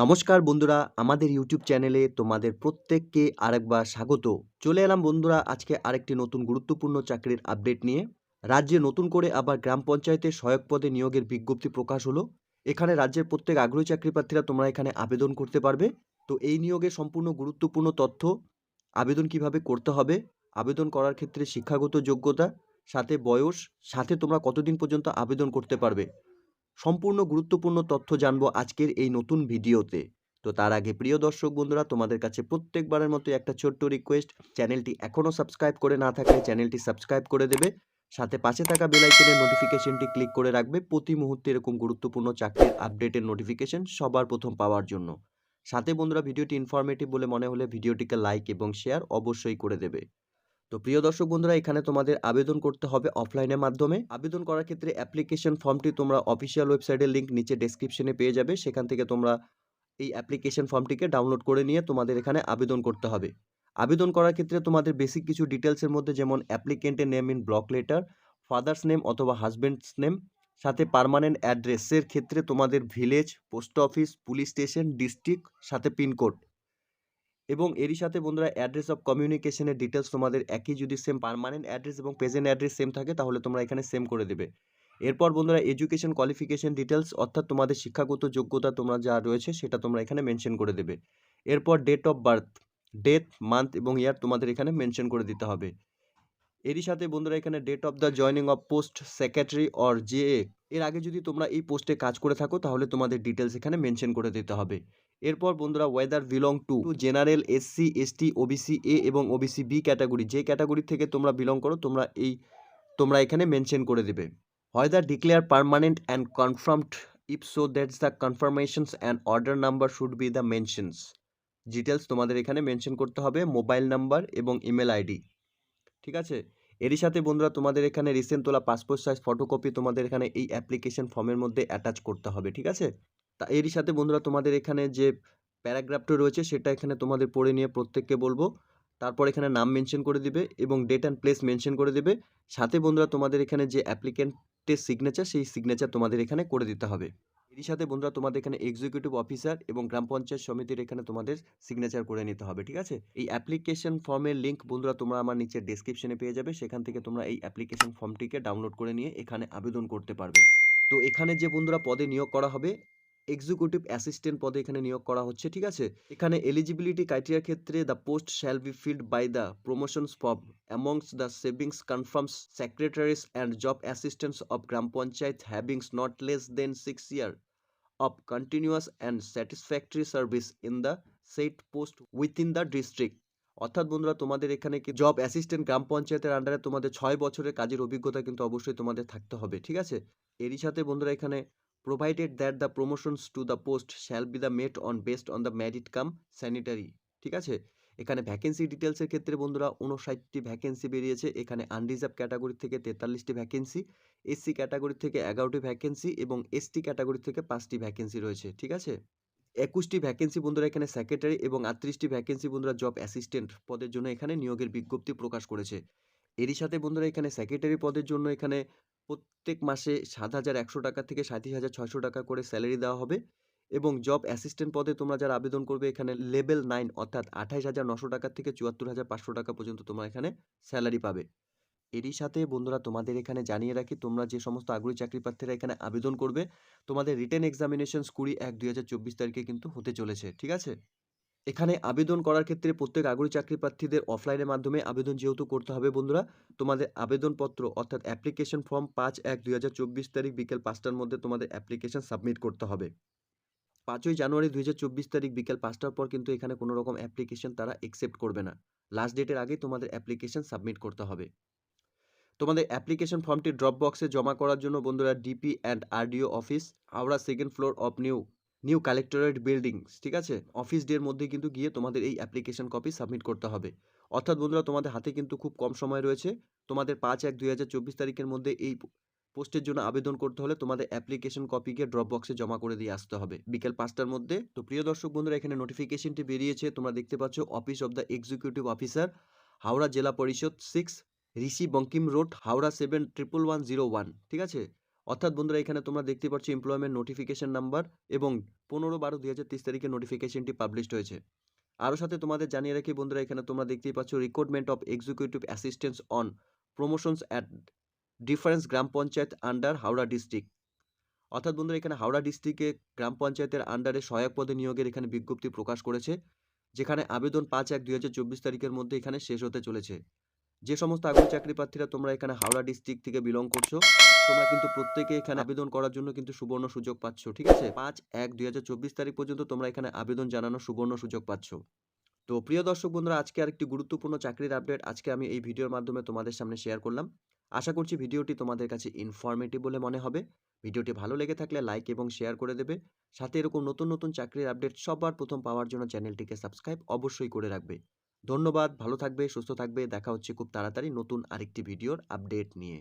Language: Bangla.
নমস্কার বন্ধুরা, আমাদের ইউটিউব চ্যানেলে তোমাদের প্রত্যেককে আরেকবার স্বাগত। চলে এলাম বন্ধুরা, আজকে আরেকটি নতুন গুরুত্বপূর্ণ চাকরির আপডেট নিয়ে। রাজ্যে নতুন করে আবার গ্রাম পঞ্চায়েতে সহায়ক পদে নিয়োগের বিজ্ঞপ্তি প্রকাশ হলো। এখানে রাজ্যের প্রত্যেক আগ্রহী চাকরি প্রার্থীরা তোমরা এখানে আবেদন করতে পারবে। তো এই নিয়োগে সম্পূর্ণ গুরুত্বপূর্ণ তথ্য, আবেদন কীভাবে করতে হবে, আবেদন করার ক্ষেত্রে শিক্ষাগত যোগ্যতা, সাথে বয়স, সাথে তোমরা কতদিন পর্যন্ত আবেদন করতে পারবে। সম্পূর্ণ গুরুত্বপূর্ণ তথ্য জানব আজকের এই নতুন ভিডিওতে। তো তার আগে প্রিয় দর্শক বন্ধুরা, তোমাদের কাছে প্রত্যেকবারের মতো একটা ছোট্ট রিকোয়েস্ট চ্যানেলটি এখনও সাবস্ক্রাইব করে না থাকলে চ্যানেলটি সাবস্ক্রাইব করে দেবে। সাথে পাশে থাকা বেল আইকনের নোটিফিকেশনটি ক্লিক করে রাখবে প্রতি মুহূর্তে এরকম গুরুত্বপূর্ণ চাকরির আপডেটের নোটিফিকেশন সবার প্রথম পাওয়ার জন্য। সাথে বন্ধুরা, ভিডিওটি ইনফরমেটিভ বলে মনে হলে ভিডিওটিকে লাইক এবং শেয়ার অবশ্যই করে দেবে। তো প্রিয় দর্শক বন্ধুরা, এখানে তোমাদের আবেদন করতে হবে অফলাইনের মাধ্যমে। আবেদন করার ক্ষেত্রে অ্যাপ্লিকেশন ফর্মটি তোমরা অফিসিয়াল ওয়েবসাইটের লিঙ্ক নিচে ডেসক্রিপশনে পেয়ে যাবে। সেখান থেকে তোমরা এই অ্যাপ্লিকেশন ফর্মটিকে ডাউনলোড করে নিয়ে তোমাদের এখানে আবেদন করতে হবে। আবেদন করার ক্ষেত্রে তোমাদের বেসিক কিছু ডিটেলসের মধ্যে যেমন অ্যাপ্লিকেন্টের name in block letter father's name অথবা হাজব্যান্ডস নেম সাথে পার্মানেন্ট অ্যাড্রেসের ক্ষেত্রে তোমাদের village post office police station district সাথে পিনকোড এবং এরই সাথে বন্ধুরা অ্যাড্রেস অফ কমিউনিকেশনের ডিটেলস তোমাদের একই যদি সেম পার্মানেন্ট অ্যাড্রেস এবং প্রেজেন্ট অ্যাড্রেস সেম থাকে, তাহলে তোমরা এখানে সেম করে দেবে। এরপর বন্ধুরা এডুকেশন কোয়ালিফিকেশন ডিটেলস অর্থাৎ তোমাদের শিক্ষাগত যোগ্যতা তোমরা যা রয়েছে, সেটা তোমরা এখানে মেনশন করে দেবে। এরপর date of birth death month এবং ইয়ার তোমাদের এখানে মেনশন করে দিতে হবে। এরই সাথে বন্ধুরা এখানে date of the joining of post secretary or J এর আগে যদি তোমরা এই পোস্টে কাজ করে থাকো, তাহলে তোমাদের ডিটেলস এখানে মেনশন করে দিতে হবে। এরপর বন্ধুরা whether belong to general S C S T O B C A এবং O B C B category যে ক্যাটাগরি থেকে তোমরা বিলং করো, তোমরা এই, তোমরা এখানে মেনশন করে দেবে। Whether declare permanent and confirmed if so that's the confirmations and order number should be the mentions details তোমাদের এখানে মেনশন করতে হবে মোবাইল নাম্বার এবং ইমেল আইডি ঠিক আছে? এরই সাথে বন্ধুরা তোমাদের এখানে রিসেন্ট তোলা পাসপোর্ট সাইজ ফটোকপি তোমাদের এখানে এই অ্যাপ্লিকেশন ফর্মের মধ্যে অ্যাটাচ করতে হবে, ঠিক আছে? তা এরই সাথে বন্ধুরা তোমাদের এখানে যে প্যারাগ্রাফটা রয়েছে সেটা এখানে তোমাদের পড়ে নিয়ে প্রত্যেককে বলব। তারপর এখানে নাম মেনশন করে দিবে এবং ডেট অ্যান্ড প্লেস মেনশন করে দেবে। সাথে বন্ধুরা তোমাদের এখানে যে অ্যাপ্লিকেন্টের সিগনেচার সেই সিগনেচার তোমাদের এখানে করে দিতে হবে। এরই সাথে বন্ধুরা তোমাদের এখানে এক্সিকিউটিভ অফিসার এবং গ্রাম পঞ্চায়েত সমিতির এখানে তোমাদের সিগনেচার করে নিতে হবে, ঠিক আছে? এই অ্যাপ্লিকেশন ফর্মের লিঙ্ক বন্ধুরা তোমরা আমার নিচে ডেসক্রিপশনে পেয়ে যাবে। সেখান থেকে তোমরা এই অ্যাপ্লিকেশন ফর্মটিকে ডাউনলোড করে নিয়ে এখানে আবেদন করতে পারবে। তো এখানে যে বন্ধুরা পদে নিয়োগ করা হবে এক্সিকিউটিভ অ্যাসিস্ট্যান্ট পদে এখানে নিয়োগ করা হচ্ছে, ঠিক আছে? এখানে এলিজিবিলিটি ক্রাইটেরিয়ার ক্ষেত্রে the post shall be filled by the promotions form amongst the savings confirms secretaries and job assistants of gram panchayat havings not less than six year of continuous and satisfactory service in the said post within the district অর্থাৎ বন্ধুরা, তোমাদের এখানে কি জব অ্যাসিস্ট্যান্ট গ্রাম পঞ্চায়েতের আন্ডারে তোমাদের ছয় বছরের কাজের অভিজ্ঞতা কিন্তু অবশ্যই তোমাদের থাকতে হবে, ঠিক আছে? এরই সাথে বন্ধুরা, এখানে provided that the promotions to the post shall be the made on based on the merit cum seniority ঠিক আছে? এখানে ভ্যাকেন্সি ডিটেলসের ক্ষেত্রে বন্ধুরা উনষাটটি ভ্যাকেন্সি বেরিয়েছে, এখানে আনরিজার্ভ ক্যাটাগরি থেকে তেতাল্লিশটি ভ্যাকেন্সি এসসি ক্যাটাগরি থেকে এগারোটি ভ্যাকেন্সি এবং এসটি ক্যাটাগরি থেকে পাঁচটি ভ্যাকেন্সি রয়েছে, ঠিক আছে? একুশটি ভ্যাকেন্সি বন্ধুরা এখানে সেক্রেটারি এবং আটত্রিশটি ভ্যাকেন্সি বন্ধুরা জব অ্যাসিস্ট্যান্ট পদের জন্য এখানে নিয়োগের বিজ্ঞপ্তি প্রকাশ করেছে। এরই সাথে বন্ধুরা এখানে সেক্রেটারি পদের জন্য এখানে প্রত্যেক মাসে সাত হাজার একশো টাকা থেকে সাঁত্রিশ হাজার ছয়শো টাকা করে স্যালারি দেওয়া হবে এবং জব অ্যাসিস্ট্যান্ট পদে তোমরা যারা আবেদন করবে এখানে লেভেল নাইন অর্থাৎ আঠাইশ হাজার নশো টাকা থেকে চুয়াত্তর হাজার পাঁচশো টাকা পর্যন্ত তোমরা এখানে স্যালারি পাবে। এরই সাথে বন্ধুরা তোমাদের এখানে জানিয়ে রাখি, তোমরা যে সমস্ত আগ্রহী চাকরি প্রার্থীরা এখানে আবেদন করবে, তোমাদের রিটেন এক্সামিনেশনস কুড়ি এক দুই হাজার চব্বিশ তারিখে কিন্তু হতে চলেছে, ঠিক আছে? এখানে আবেদন করার ক্ষেত্রে প্রত্যেক আগ্রহী চাকরি প্রার্থীদের অফলাইনের মাধ্যমে আবেদন যেহেতু করতে হবে বন্ধুরা, তোমাদের আবেদনপত্র অর্থাৎ অ্যাপ্লিকেশন ফর্ম পাঁচ এক দুই তারিখ বিকেল পাঁচটার মধ্যে তোমাদের অ্যাপ্লিকেশন সাবমিট করতে হবে। পাঁচই জানুয়ারি দুই হাজার চব্বিশ তারিখ বিকেল পাঁচটার পর কিন্তু এখানে কোনো রকম অ্যাপ্লিকেশন তারা একসেপ্ট করবে না। লাস্ট ডেটের আগে তোমাদের অ্যাপ্লিকেশন সাবমিট করতে হবে। তোমাদের অ্যাপ্লিকেশন ফর্মটি ড্রপ বক্সে জমা করার জন্য বন্ধুরা D P and R D O office Howrah second floor of new new collectorate building ঠিক আছে? অফিস ডের মধ্যে কিন্তু গিয়ে তোমাদের এই অ্যাপ্লিকেশন কপি সাবমিট করতে হবে। অর্থাৎ বন্ধুরা, তোমাদের হাতে কিন্তু খুব কম সময় রয়েছে। তোমাদের পাঁচ এক দুই হাজার চব্বিশ তারিখের মধ্যে এই পোস্টের জন্য আবেদন করতে হলে তোমাদের অ্যাপ্লিকেশন কপিকে ড্রপ বক্সে জমা করে দিয়ে আসতে হবে। বিকেল পাঁচটার মধ্যে, তো প্রিয় দর্শক বন্ধুরা, এখানে নোটিফিকেশনটি বেরিয়েছে। তোমরা দেখতে পাচ্ছ office of the executive officer Howrah Zilla Parishad six Rishi Bankim road, Howrah seven triple one zero one ঠিক আছে? অর্থাৎ বন্ধুরা, এখানে তোমরা দেখতে পাচ্ছ এমপ্লয়মেন্ট নোটিফিকেশন নাম্বার এবং পনেরো বারো দুই হাজার তেইশ তারিখে নোটিফিকেশনটি পাবলিশড হয়েছে। আরও সাথে তোমাদের জানিয়ে রাখি বন্ধুরা, এখানে তোমরা দেখতেই পাচ্ছ recruitment of executive assistants on promotions at differences gram panchayat under Howrah district অর্থাৎ বন্ধুরা, এখানে হাওড়া ডিস্ট্রিক্টে গ্রাম পঞ্চায়েতের আন্ডারে সহায়ক পদে নিয়োগের এখানে বিজ্ঞপ্তি প্রকাশ করেছে, যেখানে আবেদন পাঁচ এক দুই হাজার চব্বিশ তারিখের মধ্যে এখানে শেষ হতে চলেছে। যে সমস্ত আগ্রহী চাকরি প্রার্থীরা তোমরা এখানে হাওড়া ডিস্ট্রিক্ট থেকে বিলং করছ তোমরা কিন্তু প্রত্যেকে এখানে আবেদন করার জন্য কিন্তু সুবর্ণ সুযোগ পাচ্ছ ঠিক আছে? পাঁচ এক দুই চব্বিশ তারিখ পর্যন্ত তোমরা এখানে আবেদন জানানোর সুবর্ণ সুযোগ পাচ্ছ। তো প্রিয় দর্শক বন্ধুরা আজকে আরেকটি গুরুত্বপূর্ণ চাকরির আপডেট আজকে আমি এই ভিডিওর মাধ্যমে তোমাদের সামনে শেয়ার করলাম। আশা করছি ভিডিওটি তোমাদের কাছে ইনফরমেটিভ বলে মনে হবে। ভিডিওটি ভালো লেগে থাকলে লাইক এবং শেয়ার করে দেবে। সাথে এরকম নতুন নতুন চাকরির আপডেট সবার প্রথম পাওয়ার জন্য চ্যানেলটিকে সাবস্ক্রাইব অবশ্যই করে রাখবে। ধন্যবাদ ভালো থাকবে সুস্থ থাকবে। দেখা হচ্ছে খুব তাড়াতাড়ি নতুন আরেকটি ভিডিওর আপডেট নিয়ে।